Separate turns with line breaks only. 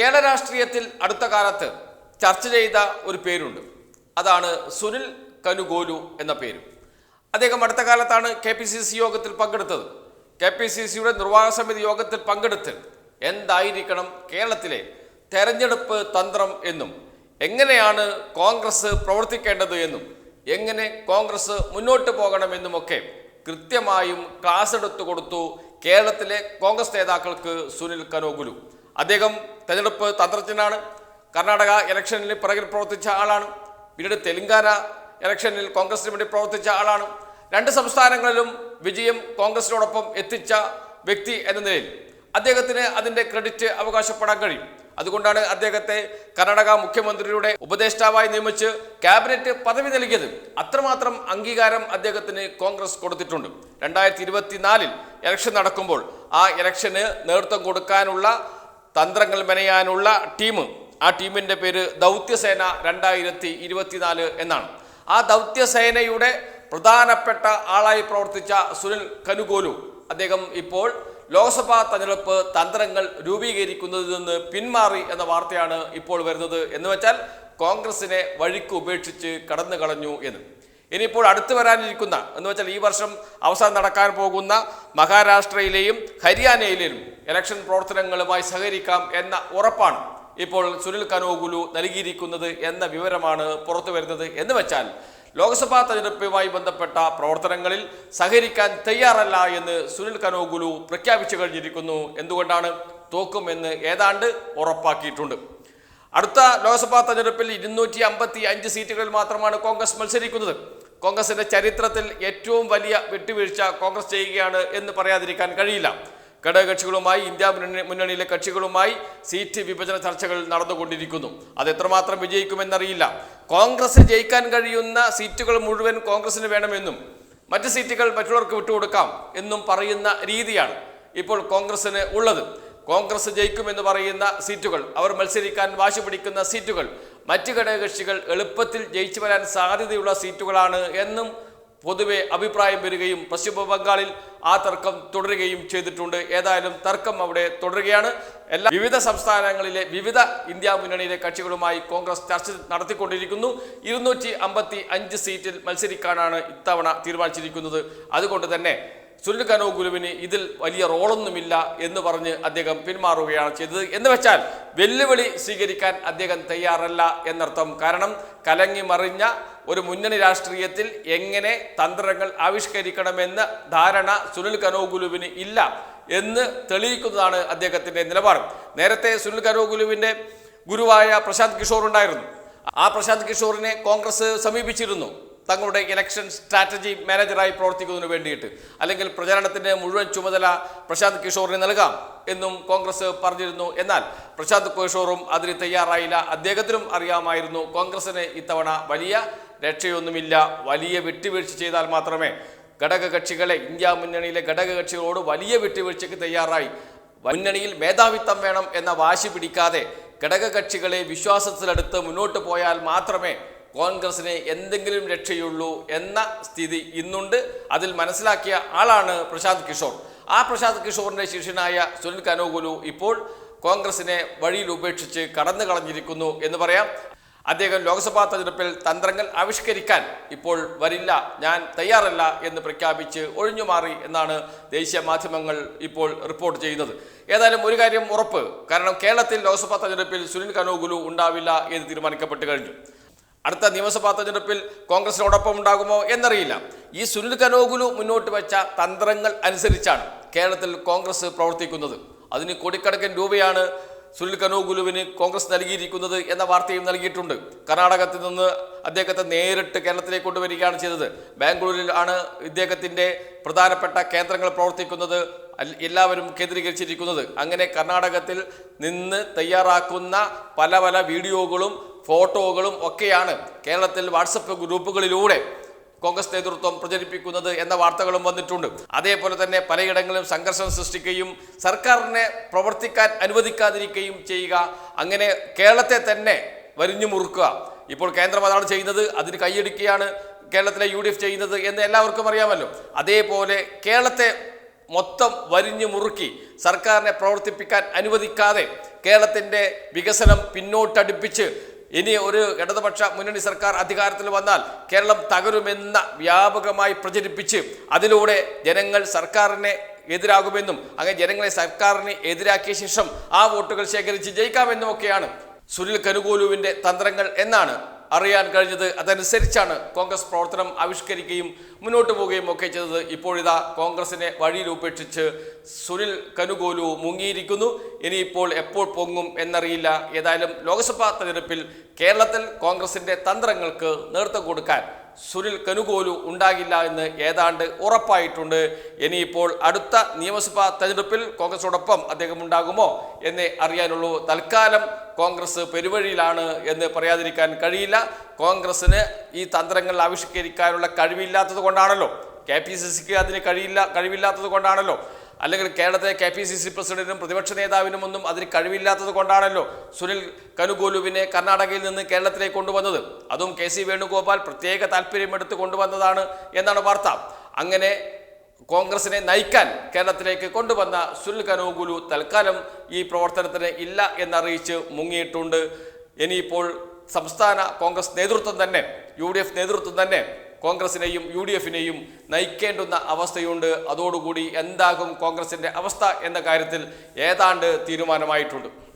കേരള രാഷ്ട്രീയത്തിൽ അടുത്ത കാലത്ത് ചർച്ച ചെയ്ത ഒരു പേരുണ്ട് അതാണ് സുനിൽ കനുഗോലു എന്ന പേര് അദ്ദേഹം അടുത്ത കാലത്താണ് കെ പി സി സി യോഗത്തിൽ പങ്കെടുത്തത് കെ പി സി സിയുടെ നിർവാഹക സമിതി യോഗത്തിൽ പങ്കെടുത്ത് എന്തായിരിക്കണം കേരളത്തിലെ തെരഞ്ഞെടുപ്പ് തന്ത്രം എന്നും എങ്ങനെയാണ് കോൺഗ്രസ് പ്രവർത്തിക്കേണ്ടത് എന്നും എങ്ങനെ കോൺഗ്രസ് മുന്നോട്ട് പോകണമെന്നുമൊക്കെ കൃത്യമായും ക്ലാസ് എടുത്തു കൊടുത്തു കേരളത്തിലെ കോൺഗ്രസ് നേതാക്കൾക്ക് സുനിൽ കനോഗുലു അദ്ദേഹം തെരഞ്ഞെടുപ്പ് തന്ത്രജ്ഞനാണ് കർണാടക ഇലക്ഷനിൽ പിറകിൽ പ്രവർത്തിച്ച ആളാണ് പിന്നീട് തെലുങ്കാന ഇലക്ഷനിൽ കോൺഗ്രസിന് വേണ്ടി പ്രവർത്തിച്ച ആളാണ് രണ്ട് സംസ്ഥാനങ്ങളിലും വിജയം കോൺഗ്രസിനോടൊപ്പം എത്തിച്ച വ്യക്തി എന്ന നിലയിൽ അദ്ദേഹത്തിന് അതിൻ്റെ ക്രെഡിറ്റ് അവകാശപ്പെടാൻ കഴിയും അതുകൊണ്ടാണ് അദ്ദേഹത്തെ കർണാടക മുഖ്യമന്ത്രിയുടെ ഉപദേഷ്ടാവായി നിയമിച്ച് ക്യാബിനറ്റ് പദവി നൽകിയത് അത്രമാത്രം അംഗീകാരം അദ്ദേഹത്തിന് കോൺഗ്രസ് കൊടുത്തിട്ടുണ്ട് രണ്ടായിരത്തി ഇരുപത്തിനാലിൽ ഇലക്ഷൻ നടക്കുമ്പോൾ ആ ഇലക്ഷന് നേതൃത്വം കൊടുക്കാനുള്ള തന്ത്രങ്ങൾ മെനയാനുള്ള ടീം ആ ടീമിൻ്റെ പേര് ദൗത്യസേന രണ്ടായിരത്തി ഇരുപത്തിനാല് എന്നാണ് ആ ദൗത്യസേനയുടെ പ്രധാനപ്പെട്ട ആളായി പ്രവർത്തിച്ച സുനിൽ കനുകോലു അദ്ദേഹം ഇപ്പോൾ ലോക്സഭാ തെരഞ്ഞെടുപ്പ് തന്ത്രങ്ങൾ രൂപീകരിക്കുന്നതിൽ നിന്ന് പിന്മാറി എന്ന വാർത്തയാണ് ഇപ്പോൾ വരുന്നത് എന്ന് വെച്ചാൽ കോൺഗ്രസിനെ വഴിക്ക് ഉപേക്ഷിച്ച് കടന്നു കളഞ്ഞു എന്ന് ഇനിയിപ്പോൾ അടുത്തു വരാനിരിക്കുന്ന എന്ന് വെച്ചാൽ ഈ വർഷം അവസാനം നടക്കാൻ പോകുന്ന മഹാരാഷ്ട്രയിലെയും ഹരിയാനയിലെയും ഇലക്ഷൻ പ്രവർത്തനങ്ങളുമായി സഹകരിക്കാം എന്ന ഉറപ്പാണ് ഇപ്പോൾ സുനിൽ കനോഗുലു നൽകിയിരിക്കുന്നത് എന്ന വിവരമാണ് പുറത്തു വരുന്നത് എന്ന് വെച്ചാൽ ലോക്സഭാ തെരഞ്ഞെടുപ്പുമായി ബന്ധപ്പെട്ട പ്രവർത്തനങ്ങളിൽ സഹകരിക്കാൻ തയ്യാറല്ല എന്ന് സുനിൽ കനോഗുലു പ്രഖ്യാപിച്ചു കഴിഞ്ഞിരിക്കുന്നു എന്തുകൊണ്ടാണ് തോക്കുമെന്ന് ഏതാണ്ട് ഉറപ്പാക്കിയിട്ടുണ്ട് അടുത്ത ലോക്സഭാ തെരഞ്ഞെടുപ്പിൽ ഇരുന്നൂറ്റി അമ്പത്തി അഞ്ച് സീറ്റുകളിൽ മാത്രമാണ് കോൺഗ്രസ് മത്സരിക്കുന്നത് കോൺഗ്രസിന്റെ ചരിത്രത്തിൽ ഏറ്റവും വലിയ വിട്ടുവീഴ്ച കോൺഗ്രസ് ചെയ്യുകയാണ് എന്ന് പറയാതിരിക്കാൻ കഴിയില്ല ഘടകകക്ഷികളുമായി ഇന്ത്യ മുന്നണിയിലെ കക്ഷികളുമായി സീറ്റ് വിഭജന ചർച്ചകൾ നടന്നുകൊണ്ടിരിക്കുന്നു അത് എത്രമാത്രം വിജയിക്കുമെന്നറിയില്ല കോൺഗ്രസ് ജയിക്കാൻ കഴിയുന്ന സീറ്റുകൾ മുഴുവൻ കോൺഗ്രസിന് വേണമെന്നും മറ്റ് സീറ്റുകൾ മറ്റുള്ളവർക്ക് വിട്ടുകൊടുക്കാം എന്നും പറയുന്ന രീതിയാണ് ഇപ്പോൾ കോൺഗ്രസിന് ഉള്ളത് കോൺഗ്രസ് ജയിക്കുമെന്ന് പറയുന്ന സീറ്റുകൾ അവർ മത്സരിക്കാൻ വാശി പിടിക്കുന്ന സീറ്റുകൾ മറ്റ് ഘടകകക്ഷികൾ എളുപ്പത്തിൽ ജയിച്ചു വരാൻ സാധ്യതയുള്ള സീറ്റുകളാണ് എന്നും പൊതുവെ അഭിപ്രായം വരികയും പശ്ചിമ ബംഗാളിൽ ആ തർക്കം തുടരുകയും ചെയ്തിട്ടുണ്ട് ഏതായാലും തർക്കം അവിടെ തുടരുകയാണ് എല്ലാ വിവിധ സംസ്ഥാനങ്ങളിലെ വിവിധ ഇന്ത്യ മുന്നണിയിലെ കക്ഷികളുമായി കോൺഗ്രസ് ചർച്ച നടത്തിക്കൊണ്ടിരിക്കുന്നു ഇരുന്നൂറ്റി അമ്പത്തി അഞ്ച് സീറ്റിൽ മത്സരിക്കാനാണ് ഇത്തവണ തീരുമാനിച്ചിരിക്കുന്നത് അതുകൊണ്ട് തന്നെ സുൽഖനോഗുലുവിന് ഇതിൽ വലിയ റോളൊന്നുമില്ല എന്ന് പറഞ്ഞ് അദ്ദേഹം പിന്മാറുകയാണ് ചെയ്തത് എന്ന് വെച്ചാൽ വെല്ലുവിളി സ്വീകരിക്കാൻ അദ്ദേഹം തയ്യാറല്ല എന്നർത്ഥം കാരണം കലങ്ങി മറിഞ്ഞ ഒരു മുന്നണി രാഷ്ട്രീയത്തിൽ എങ്ങനെ തന്ത്രങ്ങൾ ആവിഷ്കരിക്കണമെന്ന് ധാരണ സുനിൽ കനോഗുലുവിന് ഇല്ല എന്ന് തെളിയിക്കുന്നതാണ് അദ്ദേഹത്തിൻ്റെ നിലപാട് നേരത്തെ സുനിൽ കനോഗുലുവിൻ്റെ ഗുരുവായ പ്രശാന്ത് കിഷോർ ഉണ്ടായിരുന്നു ആ പ്രശാന്ത് കിഷോറിനെ കോൺഗ്രസ് സമീപിച്ചിരുന്നു തങ്ങളുടെ ഇലക്ഷൻ സ്ട്രാറ്റജി മാനേജറായി പ്രവർത്തിക്കുന്നതിന് വേണ്ടിയിട്ട് അല്ലെങ്കിൽ പ്രചാരണത്തിൻ്റെ മുഴുവൻ ചുമതല പ്രശാന്ത് കിഷോറിന് നൽകാം എന്നും കോൺഗ്രസ് പറഞ്ഞിരുന്നു എന്നാൽ പ്രശാന്ത് കിഷോറും അതിന് തയ്യാറായില്ല അദ്ദേഹത്തിനും അറിയാമായിരുന്നു കോൺഗ്രസിന് ഇത്തവണ വലിയ രക്ഷയൊന്നുമില്ല വലിയ വിട്ടുവീഴ്ച ചെയ്താൽ മാത്രമേ ഘടകകക്ഷികളെ ഇന്ത്യ മുന്നണിയിലെ ഘടകകക്ഷികളോട് വലിയ വിട്ടുവീഴ്ചയ്ക്ക് തയ്യാറായി മുന്നണിയിൽ മേധാവിത്വം വേണം എന്ന വാശി പിടിക്കാതെ ഘടകകക്ഷികളെ വിശ്വാസത്തിലെടുത്ത് മുന്നോട്ട് പോയാൽ മാത്രമേ കോൺഗ്രസിന് എന്തെങ്കിലും രക്ഷയുള്ളൂ എന്ന സ്ഥിതി ഇന്നുണ്ട് അതിൽ മനസ്സിലാക്കിയ ആളാണ് പ്രശാന്ത് കിഷോർ ആ പ്രശാന്ത് കിഷോറിൻ്റെ ശിഷ്യനായ സുനിൽ കനോകുലു ഇപ്പോൾ കോൺഗ്രസിനെ വഴിയിൽ ഉപേക്ഷിച്ച് കടന്നു കളഞ്ഞിരിക്കുന്നു എന്ന് പറയാം അദ്ദേഹം ലോക്സഭാ തെരഞ്ഞെടുപ്പിൽ തന്ത്രങ്ങൾ ആവിഷ്കരിക്കാൻ ഇപ്പോൾ വരില്ല ഞാൻ തയ്യാറല്ല എന്ന് പ്രഖ്യാപിച്ച് ഒഴിഞ്ഞുമാറി എന്നാണ് ദേശീയ മാധ്യമങ്ങൾ ഇപ്പോൾ റിപ്പോർട്ട് ചെയ്യുന്നത് ഏതായാലും ഒരു കാര്യം ഉറപ്പ് കാരണം കേരളത്തിൽ ലോക്സഭാ തെരഞ്ഞെടുപ്പിൽ സുനിൽ കനോഗുലു ഉണ്ടാവില്ല എന്ന് തീരുമാനിക്കപ്പെട്ട് കഴിഞ്ഞു അടുത്ത നിയമസഭാ തെരഞ്ഞെടുപ്പിൽ കോൺഗ്രസിനോടൊപ്പം ഉണ്ടാകുമോ എന്നറിയില്ല ഈ സുനിൽ കനോഗുലു മുന്നോട്ട് വെച്ച തന്ത്രങ്ങൾ അനുസരിച്ചാണ് കേരളത്തിൽ കോൺഗ്രസ് പ്രവർത്തിക്കുന്നത് അതിന് കോടിക്കണക്കിന് രൂപയാണ് സുനിൽ കനോഗുലുവിന് കോൺഗ്രസ് നൽകിയിരിക്കുന്നത് എന്ന വാർത്തയും നൽകിയിട്ടുണ്ട് കർണാടകത്തിൽ നിന്ന് അദ്ദേഹത്തെ നേരിട്ട് കേരളത്തിലേക്ക് കൊണ്ടുവരികയാണ് ചെയ്തത് ബാംഗ്ലൂരിൽ ആണ് ഇദ്ദേഹത്തിൻ്റെ പ്രധാനപ്പെട്ട കേന്ദ്രങ്ങൾ പ്രവർത്തിക്കുന്നത് എല്ലാവരും കേന്ദ്രീകരിച്ചിരിക്കുന്നത് അങ്ങനെ കർണാടകത്തിൽ നിന്ന് തയ്യാറാക്കുന്ന പല പല വീഡിയോകളും ഫോട്ടോകളും ഒക്കെയാണ് കേരളത്തിൽ വാട്സപ്പ് ഗ്രൂപ്പുകളിലൂടെ കോൺഗ്രസ് നേതൃത്വം പ്രചരിപ്പിക്കുന്നത് എന്ന വാർത്തകളും വന്നിട്ടുണ്ട് അതേപോലെ തന്നെ പലയിടങ്ങളിലും സംഘർഷം സൃഷ്ടിക്കുകയും സർക്കാരിനെ പ്രവർത്തിക്കാൻ അനുവദിക്കാതിരിക്കുകയും ചെയ്യുക അങ്ങനെ കേരളത്തെ തന്നെ വരിഞ്ഞു മുറുക്കുക ഇപ്പോൾ കേന്ദ്രം അതാണ് ചെയ്യുന്നത് അതിന് കൈയടിക്കുകയാണ് കേരളത്തിലെ യു ചെയ്യുന്നത് എന്ന് എല്ലാവർക്കും അറിയാമല്ലോ അതേപോലെ കേരളത്തെ മൊത്തം വരിഞ്ഞു മുറുക്കി സർക്കാരിനെ പ്രവർത്തിപ്പിക്കാൻ അനുവദിക്കാതെ കേരളത്തിൻ്റെ വികസനം പിന്നോട്ടടുപ്പിച്ച് ഇനി ഒരു ഇടതുപക്ഷ മുന്നണി സർക്കാർ അധികാരത്തിൽ വന്നാൽ കേരളം തകരുമെന്ന വ്യാപകമായി പ്രചരിപ്പിച്ച് അതിലൂടെ ജനങ്ങൾ സർക്കാരിനെ എതിരാകുമെന്നും അങ്ങനെ ജനങ്ങളെ സർക്കാരിനെ എതിരാക്കിയ ശേഷം ആ വോട്ടുകൾ ശേഖരിച്ച് ജയിക്കാമെന്നുമൊക്കെയാണ് സുനിൽ കനുകൂലുവിൻ്റെ തന്ത്രങ്ങൾ എന്നാണ് അറിയാൻ കഴിഞ്ഞത് അതനുസരിച്ചാണ് കോൺഗ്രസ് പ്രവർത്തനം ആവിഷ്കരിക്കുകയും മുന്നോട്ട് പോവുകയും ഒക്കെ ചെയ്തത് ഇപ്പോഴിതാ കോൺഗ്രസിനെ വഴിയിൽ ഉപേക്ഷിച്ച് സുനിൽ കനുകോലു മുങ്ങിയിരിക്കുന്നു ഇനിയിപ്പോൾ എപ്പോൾ പൊങ്ങും എന്നറിയില്ല ഏതായാലും ലോക്സഭാ തെരഞ്ഞെടുപ്പിൽ കേരളത്തിൽ കോൺഗ്രസിന്റെ തന്ത്രങ്ങൾക്ക് നേതൃത്വം കൊടുക്കാൻ സുനിൽ കനുകോലു ഉണ്ടാകില്ല എന്ന് ഏതാണ്ട് ഉറപ്പായിട്ടുണ്ട് ഇനിയിപ്പോൾ അടുത്ത നിയമസഭാ തെരഞ്ഞെടുപ്പിൽ കോൺഗ്രസോടൊപ്പം അദ്ദേഹം ഉണ്ടാകുമോ എന്നേ അറിയാനുള്ളൂ തൽക്കാലം കോൺഗ്രസ് പെരുവഴിയിലാണ് എന്ന് പറയാതിരിക്കാൻ കഴിയില്ല കോൺഗ്രസ്സിന് ഈ തന്ത്രങ്ങൾ ആവിഷ്കരിക്കാനുള്ള കഴിവില്ലാത്തത് കൊണ്ടാണല്ലോ കെ പി സി സിക്ക് അതിന് കഴിയില്ല കഴിവില്ലാത്തത് കൊണ്ടാണല്ലോ അല്ലെങ്കിൽ കേരളത്തിലെ കെ പി സി സി പ്രസിഡന്റിനും പ്രതിപക്ഷ നേതാവിനും ഒന്നും അതിന് കഴിവില്ലാത്തത് കൊണ്ടാണല്ലോ സുനിൽ കനുഗോലുവിനെ കർണാടകയിൽ നിന്ന് കേരളത്തിലേക്ക് കൊണ്ടുവന്നത് അതും കെ സി വേണുഗോപാൽ പ്രത്യേക താല്പര്യമെടുത്ത് കൊണ്ടുവന്നതാണ് എന്നാണ് വാർത്ത അങ്ങനെ കോൺഗ്രസിനെ നയിക്കാൻ കേരളത്തിലേക്ക് കൊണ്ടുവന്ന സുനിൽ കനോഗുലു തൽക്കാലം ഈ പ്രവർത്തനത്തിന് ഇല്ല എന്നറിയിച്ച് മുങ്ങിയിട്ടുണ്ട് ഇനിയിപ്പോൾ സംസ്ഥാന കോൺഗ്രസ് നേതൃത്വം തന്നെ യു നേതൃത്വം തന്നെ കോൺഗ്രസിനെയും യു ഡി എഫിനെയും നയിക്കേണ്ടുന്ന അവസ്ഥയുണ്ട് അതോടുകൂടി എന്താകും കോൺഗ്രസിൻ്റെ അവസ്ഥ എന്ന കാര്യത്തിൽ ഏതാണ്ട് തീരുമാനമായിട്ടുണ്ട്